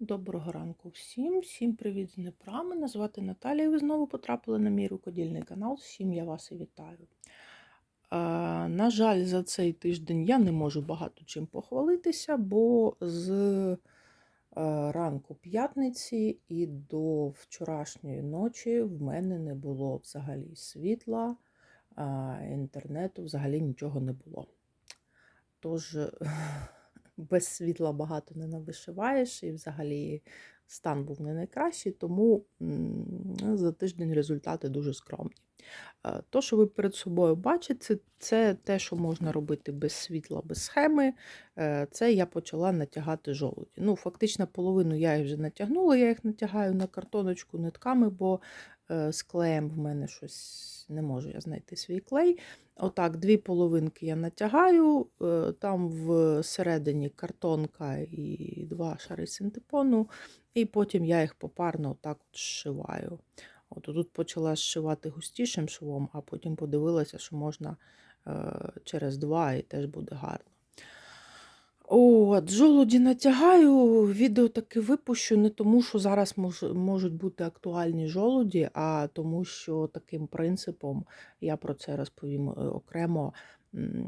Доброго ранку всім, всім привіт з Дніпра. Мене звати Наталія. і Ви знову потрапили на мій рукодільний канал. Всім я вас і вітаю. Е, на жаль, за цей тиждень я не можу багато чим похвалитися, бо з е, ранку п'ятниці і до вчорашньої ночі в мене не було взагалі світла, інтернету, взагалі нічого не було. Тож без світла багато не навишиваєш, і взагалі стан був не найкращий, тому за тиждень результати дуже скромні. Е, То, що ви перед собою бачите, це, те, що можна робити без світла, без схеми. Е, Це я почала натягати жолуді. Ну, фактично, половину я їх вже натягнула, я їх натягаю на картоночку нитками, бо з клеєм в мене щось не можу я знайти свій клей. Отак, дві половинки я натягаю, е, там всередині картонка і два шари синтепону, і потім я їх попарно отак от зшиваю. От тут почала зшивати густішим швом, а потім подивилася, що можна е, через два і теж буде гарно. От, жолуді натягаю, відео таки випущу не тому, що зараз мож, можуть бути актуальні жолуді, а тому, що таким принципом, я про це розповім е, окремо,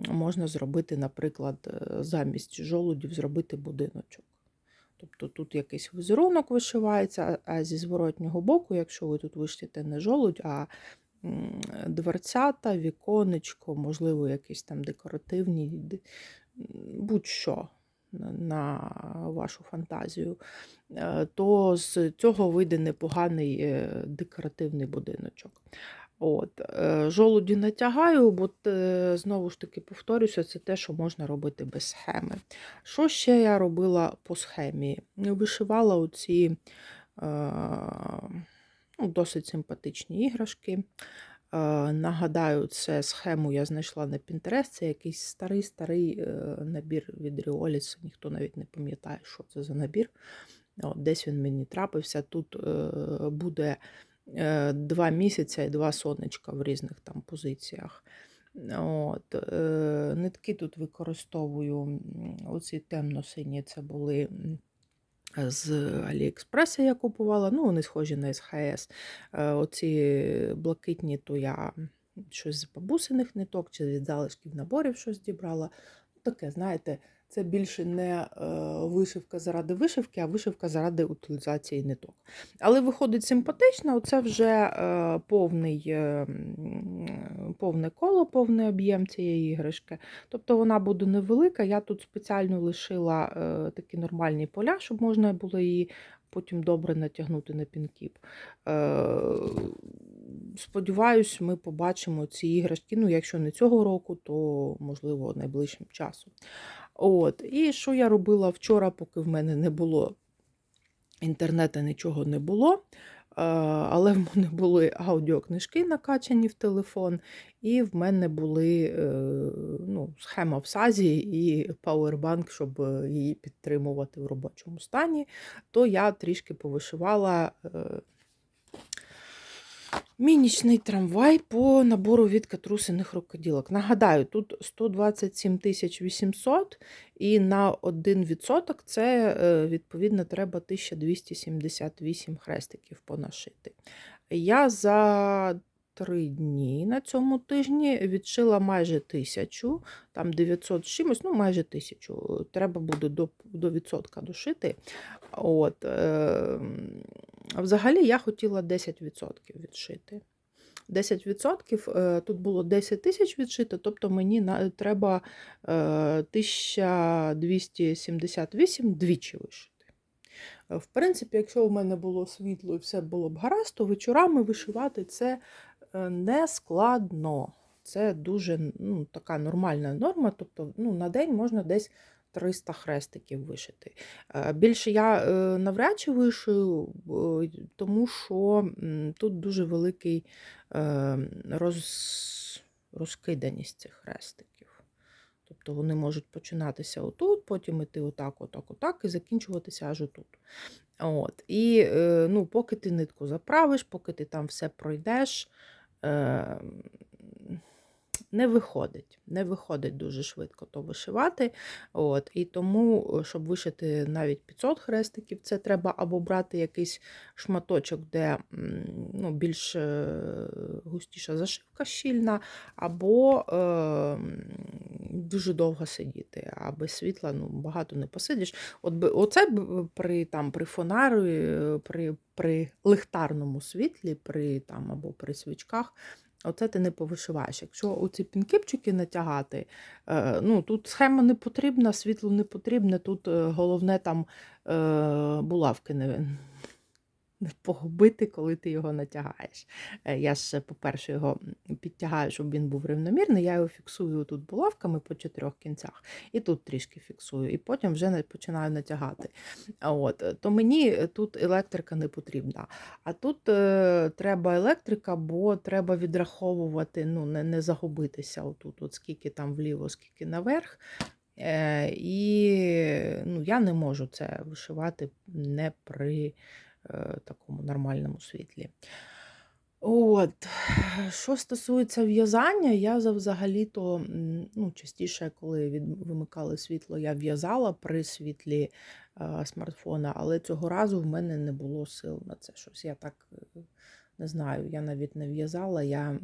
можна зробити, наприклад, е, замість жолудів зробити будиночок. Тобто тут якийсь візерунок вишивається, а зі зворотнього боку, якщо ви тут вишите не жолудь, а дверцята, віконечко, можливо, якісь там декоративні, будь-що на вашу фантазію, е, то з цього вийде непоганий е, декоративний будиночок. От, е, жолуді натягаю, бо знову ж таки повторюся, це те, що можна робити без схеми. Що ще я робила по схемі? Вишивала оці ну, досить симпатичні іграшки. Е, Нагадаю, це схему я знайшла на Pinterest, це якийсь старий-старий е, набір від Ріоліс, ніхто навіть не пам'ятає, що це за набір. От, Десь він мені трапився. Тут е, буде два місяці і два сонечка в різних там позиціях. От, Нитки тут використовую оці темно-сині, це були з Аліекспреса я купувала, ну вони схожі на СХС. Е, Оці блакитні, то я щось з бабусиних ниток чи від залишків наборів щось дібрала. Ну, Таке, знаєте, це більше не е, вишивка заради вишивки, а вишивка заради утилізації ниток. Але виходить симпатично, оце вже е, повний, е, повне коло, повний об'єм цієї іграшки. Тобто вона буде невелика. Я тут спеціально лишила такі нормальні поля, щоб можна було її потім добре натягнути на пінкіп. Сподіваюсь, ми побачимо ці іграшки. Ну, якщо не цього року, то можливо найближчим часом. От. І що я робила вчора, поки в мене не було інтернету, нічого не було. Е, Але в мене були аудіокнижки накачані в телефон, і в мене були е, ну, схема в сазі і пауербанк, щоб е, її підтримувати в робочому стані. То я трішки повишивала Мінічний трамвай по набору від катрусиних рукоділок. Нагадаю, тут 127 800 і на 1% це, е, відповідно, треба 1278 хрестиків понашити. Я за три дні на цьому тижні відшила майже тисячу, там 900 чимось, ну майже тисячу. Треба буде до, до відсотка дошити. От, е, взагалі я хотіла 10% відшити. 10% е, тут було 10 тисяч відшито, тобто мені треба е, 1278 двічі вишити. Е, В принципі, якщо у мене було світло і все було б гаразд, то вечорами вишивати це е, не складно. Це дуже ну, така нормальна норма. Тобто ну, на день можна десь 300 хрестиків вишити. Е, Більше я е, навряд чи вишию, тому що тут дуже великий е, роз, розкиданість цих хрестиків. Тобто вони можуть починатися отут, потім іти отак, отак, отак, і закінчуватися аж отут. От. І е, ну, поки ти нитку заправиш, поки ти там все пройдеш, е, не виходить. Не виходить дуже швидко то вишивати. От, І тому, е, щоб вишити навіть 500 хрестиків, це треба або брати якийсь шматочок, де ну, більш е, густіша зашивка щільна, або е, дуже довго сидіти, а без світла ну, багато не посидиш. От оце б при, там, при фонарі, е, при, при лихтарному світлі, при, там, або при свічках. Оце ти не повишиваєш. Якщо оці пінкіпчики натягати, е, ну тут схема не потрібна, світло не потрібне, тут е, головне там е, булавки не, погубити, коли ти його натягаєш. Е, Я ж, по-перше, його підтягаю, щоб він був рівномірний. Я його фіксую тут булавками по чотирьох кінцях, і тут трішки фіксую, і потім вже починаю натягати. От, то мені тут електрика не потрібна. А тут е, треба електрика, бо треба відраховувати, ну, не, не загубитися отут, от скільки там вліво, скільки наверх. Е, і ну, я не можу це вишивати не при такому нормальному світлі. От, що стосується в'язання, я за- взагалі-то ну, частіше, коли від, вимикали світло, я в'язала при світлі е, смартфона, але цього разу в мене не було сил на це щось. Я так е, не знаю, я навіть не в'язала, я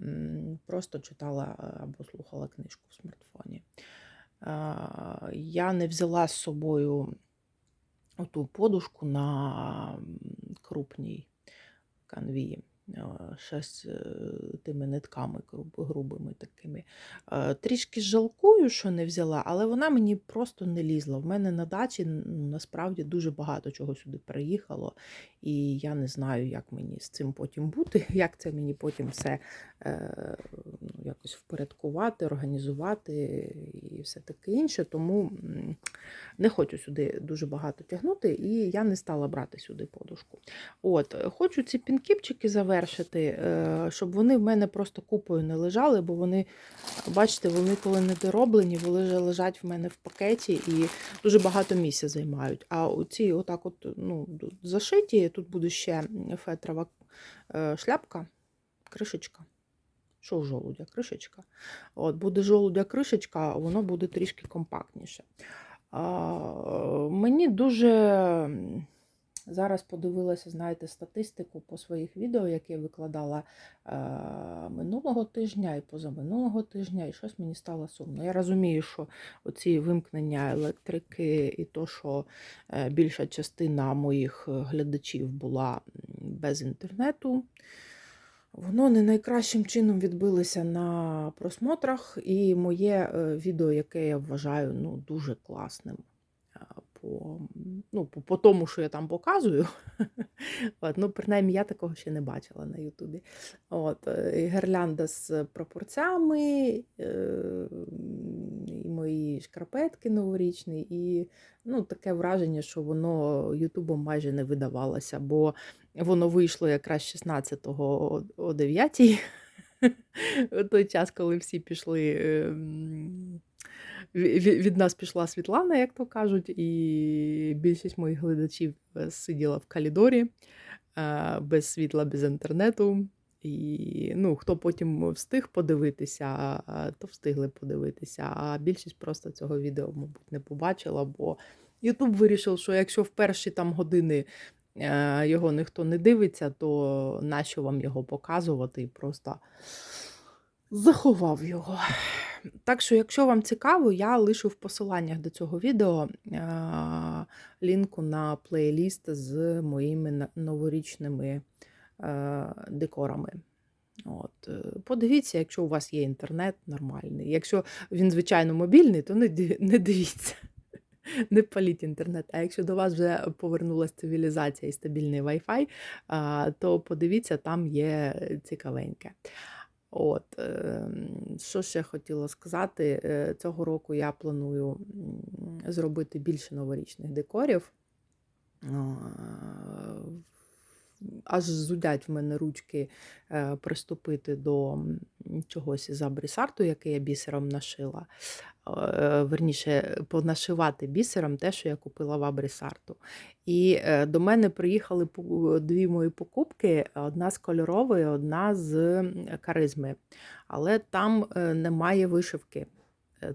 просто читала е, або слухала книжку в смартфоні. Е, Я не взяла з собою оту подушку на крупній канві. е, Ще з тими нитками грубими такими. Е, Трішки жалкую, що не взяла, але вона мені просто не лізла. В мене на дачі ну, насправді дуже багато чого сюди переїхало, і я не знаю, як мені з цим потім бути, як це мені потім все е, якось впорядкувати, організувати і все таке інше. Тому не хочу сюди дуже багато тягнути, і я не стала брати сюди подушку. От, хочу ці пінкіпчики завершити, е, щоб вони в мене просто купою не лежали, бо вони, бачите, вони коли не дороблені, вони вже лежать в мене в пакеті і дуже багато місця займають. А оці отак от, ну, зашиті, тут буде ще фетрова е, шляпка, кришечка. Що жолудя? Кришечка. От, буде жолудя кришечка, воно буде трішки компактніше. А, мені дуже зараз подивилася, знаєте, статистику по своїх відео, які я викладала е, минулого тижня і позаминулого тижня, і щось мені стало сумно. Я розумію, що оці вимкнення електрики і то, що е, більша частина моїх е, глядачів була без інтернету. Воно не найкращим чином відбилося на просмотрах, і моє е, відео, яке я вважаю ну, дуже класним е, по, ну, по, по тому, що я там показую. Ну, принаймні, я такого ще не бачила на Ютубі. От, е, гірлянда з пропорцями, і шкарпетки новорічні, і ну, таке враження, що воно Ютубом майже не видавалося, бо Воно вийшло якраз 16-го о 9 У той час, коли всі пішли. ем, ві- ві- Від нас пішла Світлана, як то кажуть, і більшість моїх глядачів е, сиділа в калідорі е, без світла, без інтернету. І ну, хто потім встиг подивитися, то встигли подивитися. А більшість просто цього відео, мабуть, не побачила, бо Ютуб вирішив, що якщо в перші там години е, його ніхто не дивиться, то нащо вам його показувати і просто заховав його. Так що, якщо вам цікаво, я лишу в посиланнях до цього відео е, лінку на плейліст з моїми новорічними декорами. От. е, Подивіться, якщо у вас є інтернет нормальний. Якщо він, звичайно, мобільний, то не, не дивіться. Не паліть інтернет. А якщо до вас вже повернулася цивілізація і стабільний Wi-Fi, то подивіться, там є цікавеньке. От, ем, що ще хотіла сказати, Е, цього року я планую зробити більше новорічних декорів. Аж зудять в мене ручки е, приступити до чогось із абрісарту, який я бісером нашила. е, верніше, понашивати бісером те, що я купила в Абрісарту. І е, до мене приїхали дві мої покупки: одна з кольорової, одна з каризми. Але там немає вишивки.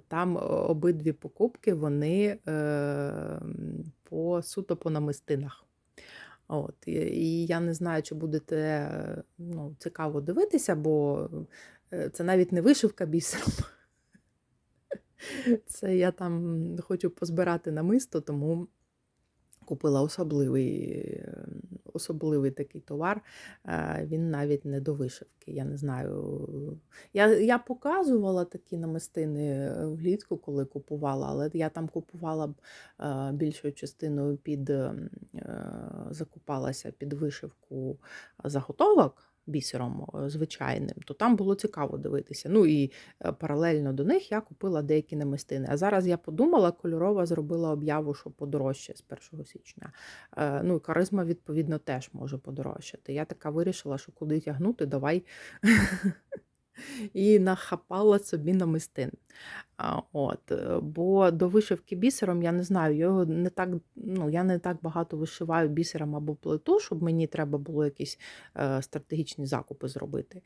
Там обидві покупки вони по суто по намистинах. От, і, я не знаю, чи будете ну, цікаво дивитися, бо е, це навіть не вишивка бісером. Це я там хочу позбирати намисто, тому купила особливий, е, особливий такий товар. Е, Він навіть не до вишивки. Я не знаю. Я, я показувала такі намистини е, влітку, коли купувала, але я там купувала е, більшою частиною під ем, закупалася під вишивку заготовок. Бісером е, звичайним, то там було цікаво дивитися. Ну і е, паралельно до них я купила деякі намистини. А зараз я подумала, кольорова зробила об'яву, що подорожче з 1 січня. Е, Ну і каризма, відповідно, теж може подорожчати. Я така вирішила, що куди тягнути, давай і нахапала собі намистин. От, е, бо до вишивки бісером я не знаю, його не так, ну, я не так багато вишиваю бісером або плиту, щоб мені треба було якісь е, стратегічні закупи зробити.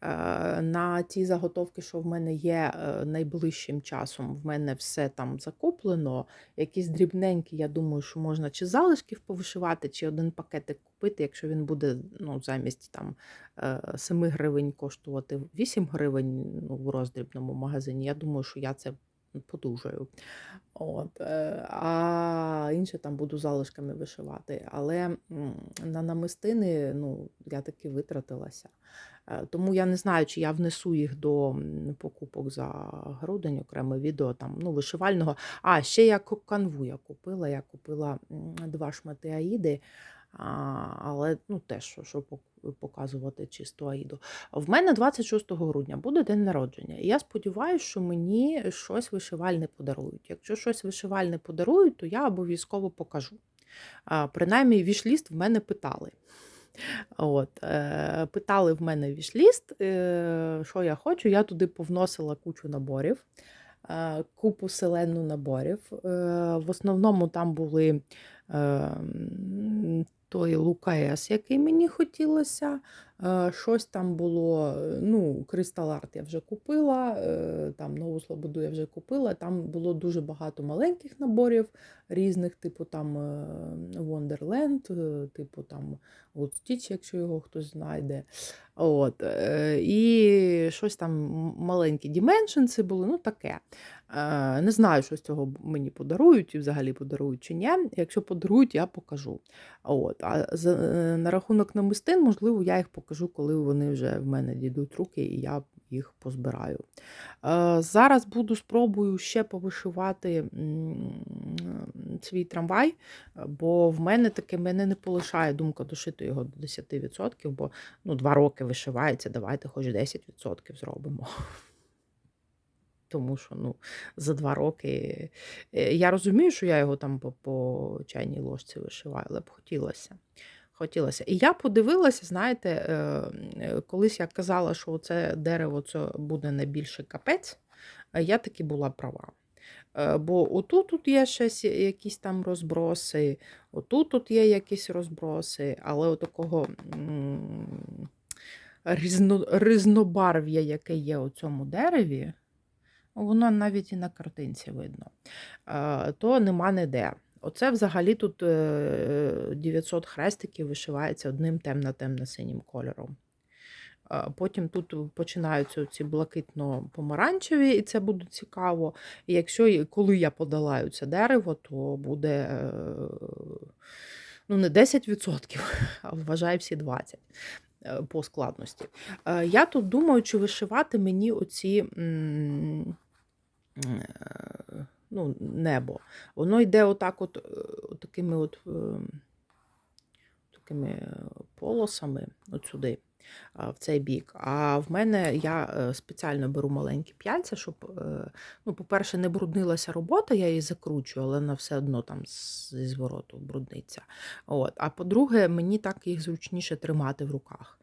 Е, на ті заготовки, що в мене є е, найближчим часом, в мене все там закуплено. Якісь дрібненькі, я думаю, що можна чи залишків повишивати, чи один пакетик купити, якщо він буде ну, замість там 7 гривень коштувати 8 гривень ну, в роздрібному магазині. Я думаю, що я це подужаю. От, е, а інше там буду залишками вишивати. Але на намистини ну, я таки витратилася. Е, Тому я не знаю, чи я внесу їх до покупок за грудень, окреме відео там, ну, вишивального. А, ще я канву я купила. Я купила два шмати аїди, а, але ну, теж, що, показувати чисту аїду. В мене 26 грудня буде день народження. І я сподіваюся, що мені щось вишивальне подарують. Якщо щось вишивальне подарують, то я обов'язково покажу. А, Принаймні, вішліст в мене питали. От, е, питали в мене вішліст, е, що я хочу. Я туди повносила кучу наборів, е, купу селену наборів. Е, в основному там були е, той Лукаес, який мені хотілося. Е, щось там було, е, ну, Crystal Art я вже купила, е, там Нову Слободу я вже купила. Там було дуже багато маленьких наборів різних, типу там Wonderland, типу там Stitch, якщо його хтось знайде. От, і щось там маленькі Dimensions були, ну таке. Не знаю, що з цього мені подарують, і взагалі подарують чи ні. Якщо подарують, я покажу. От. А на рахунок намистин, можливо, я їх покажу, коли вони вже в мене дійдуть руки, і я їх позбираю. Е, Зараз буду спробую ще повишивати свій трамвай, бо в мене таке мене не полишає думка дошити його до 10%, бо ну, 2 роки вишивається, давайте хоч 10% зробимо. Тому що ну, за два роки е, я розумію, що я його там по, по чайній ложці вишиваю, але б хотілося. Хотілося. І я подивилася, знаєте, е, е, колись я казала, що це дерево це буде найбільше капець, я таки була права. Е, Бо отут тут є щось, якісь там розброси, отут тут є якісь розброси, але от такого м, різно, різнобарв'я, яке є у цьому дереві, воно навіть і на картинці видно, е, то нема ніде. Оце взагалі тут е, 900 хрестиків вишивається одним темно-темно-синім кольором. Е, Потім тут починаються ці блакитно-помаранчеві, і це буде цікаво. І якщо коли я подолаю це дерево, то буде е, ну, не 10%, а вважаю всі 20% е, по складності. Е, Я тут думаю, чи вишивати мені оці. Е, Ну, небо. Воно йде отак, от, е, от такими от, е, такими е, полосами от сюди, в цей бік. А в мене я е, спеціально беру маленькі п'яльця, щоб, е, ну, по-перше, не бруднилася робота, я її закручую, але вона все одно там зі звороту брудниться. От. А по-друге, мені так їх зручніше тримати в руках.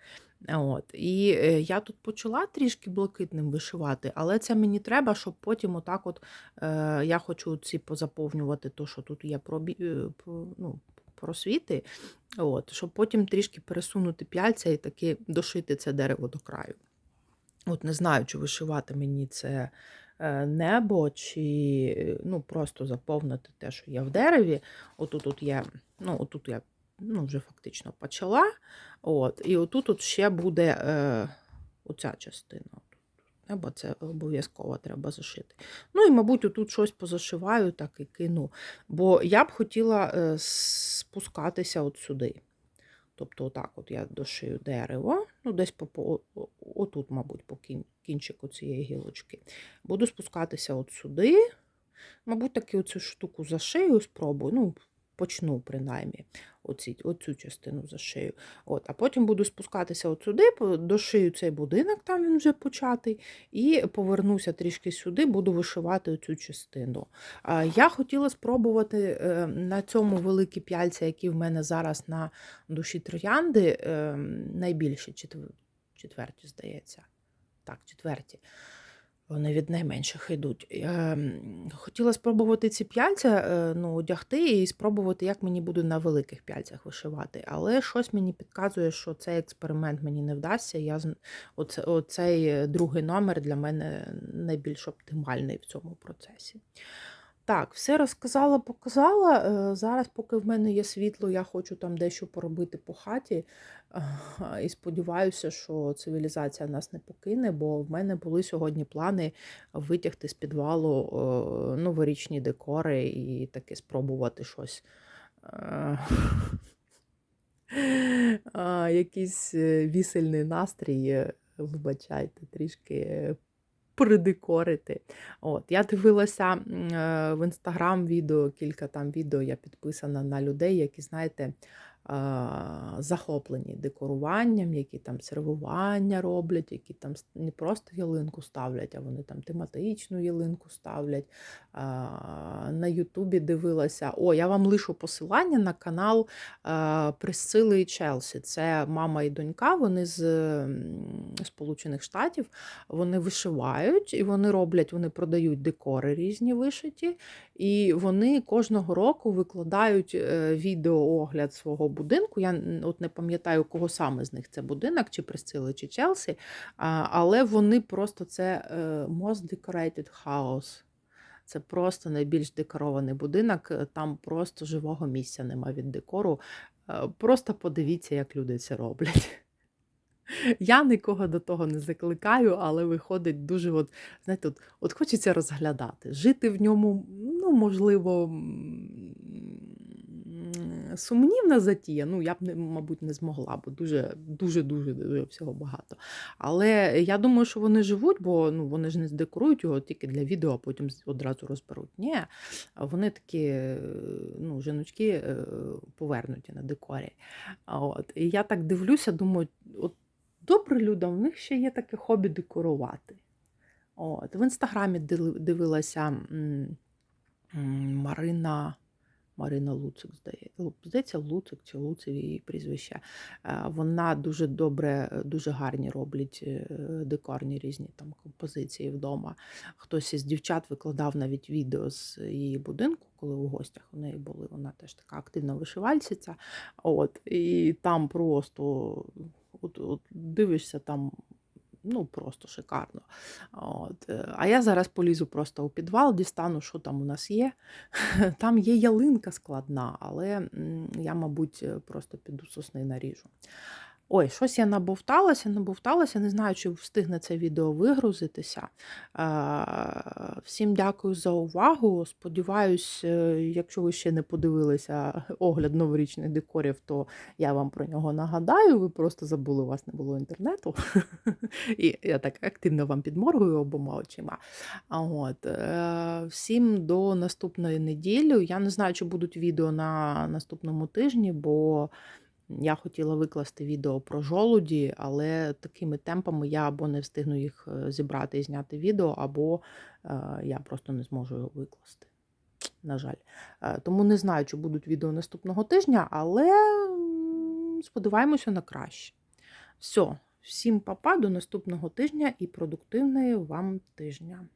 От. І е, я тут почала трішки блакитним вишивати, але це мені треба, щоб потім отак от е, я хочу ці позаповнювати, то, що тут є пробі, е, ну, просвіти, от, щоб потім трішки пересунути п'яльця і таки дошити це дерево до краю. От не знаю, чи вишивати мені це е, небо, чи ну, просто заповнити те, що є в дереві. Отут тут є, ну, отут я ну, вже фактично почала. От, і отут от ще буде е, оця частина. Небо це обов'язково треба зашити. Ну і, мабуть, отут щось позашиваю, так і кину. Бо я б хотіла е, спускатися от сюди. Тобто, отак от я дошию дерево, ну десь по, отут, мабуть, по кін, кінчику цієї гілочки. Буду спускатися от сюди. Мабуть, таки оцю штуку зашию, спробую. Ну, почну принаймні оці, оцю частину зашию. От, а потім буду спускатися от сюди, дошию цей будинок, там він вже початий, і повернуся трішки сюди, буду вишивати оцю частину. Я хотіла спробувати е, на цьому великі п'яльця, які в мене зараз на душі троянди, е, найбільші четвер- четверті, здається. Так, четверті. Вони від найменших йдуть. Я, Хотіла спробувати ці п'яльця е, ну, одягти і спробувати, як мені буде на великих п'яльцях вишивати. Але щось мені підказує, що цей експеримент мені не вдасться. Я, оце, оцей е, другий номер для мене найбільш оптимальний в цьому процесі. Так, все розказала, показала. Е, Зараз, поки в мене є світло, я хочу там дещо поробити по хаті. І сподіваюся, що цивілізація нас не покине, бо в мене були сьогодні плани витягти з підвалу е, новорічні декори і таки спробувати щось. е, Якийсь вісельний настрій, вибачайте, трішки придекорити. От, я дивилася е, в інстаграм відео, кілька там відео я підписана на людей, які, знаєте, захоплені декоруванням, які там сервування роблять, які там не просто ялинку ставлять, а вони там тематичну ялинку ставлять. На Ютубі дивилася. О, я вам лишу посилання на канал а, Присцили і Челсі. Це мама і донька, вони з Сполучених Штатів. Вони вишивають і вони роблять, вони продають декори різні вишиті, і вони кожного року викладають е, відеоогляд свого будинку. Я от не пам'ятаю, кого саме з них це будинок, чи Присцили, чи Челсі, але вони просто це е, most decorated house. Це просто найбільш декорований будинок. е, Там просто живого місця нема від декору. Просто подивіться, як люди це роблять. Я нікого до того не закликаю, але виходить дуже, от, знаєте, от, от хочеться розглядати. Жити в ньому, можливо, сумнівна затія. Ну, я б, мабуть, не змогла, бо дуже, дуже, дуже, всього багато. Але я думаю, що вони живуть, бо ну, вони ж не здекорують його тільки для відео, а потім одразу розберуть. Ні, вони такі, е, ну, жіночки е, повернуті на декорі. От. І я так дивлюся, думаю, от добре людям, в них ще є таке хобі декорувати. От. В інстаграмі дивилася Марина. Марина Луцик, здає- Лу- здається, Луцик чи Луцик її прізвище. Е, Вона дуже добре, дуже гарні роблять е, декорні різні там композиції вдома. Хтось із дівчат викладав навіть відео з її будинку, коли у гостях у неї були. Вона теж така активна вишивальщиця. От, і там просто от, от дивишся там. Ну, просто шикарно. От. е, А я зараз полізу просто у підвал, дістану, що там у нас є. Там є ялинка складна, але я, мабуть, е, просто піду сосни наріжу. Ой, щось я набовталася, набовталася, не знаю, чи встигне це відео вигрузитися. Всім дякую за увагу. Сподіваюсь, е, якщо ви ще не подивилися огляд новорічних декорів, то я вам про нього нагадаю. Ви просто забули, у вас не було інтернету. І я так активно вам підморгую обома очима. От. е, Всім до наступної неділі. Я не знаю, чи будуть відео на наступному тижні, бо я хотіла викласти відео про жолуді, але такими темпами я або не встигну їх е, зібрати і зняти відео, або е, я просто не зможу його викласти. На жаль. Е, Тому не знаю, чи будуть відео наступного тижня, але сподіваємося на краще. Все, Всім па-па, до наступного тижня і продуктивної вам тижня!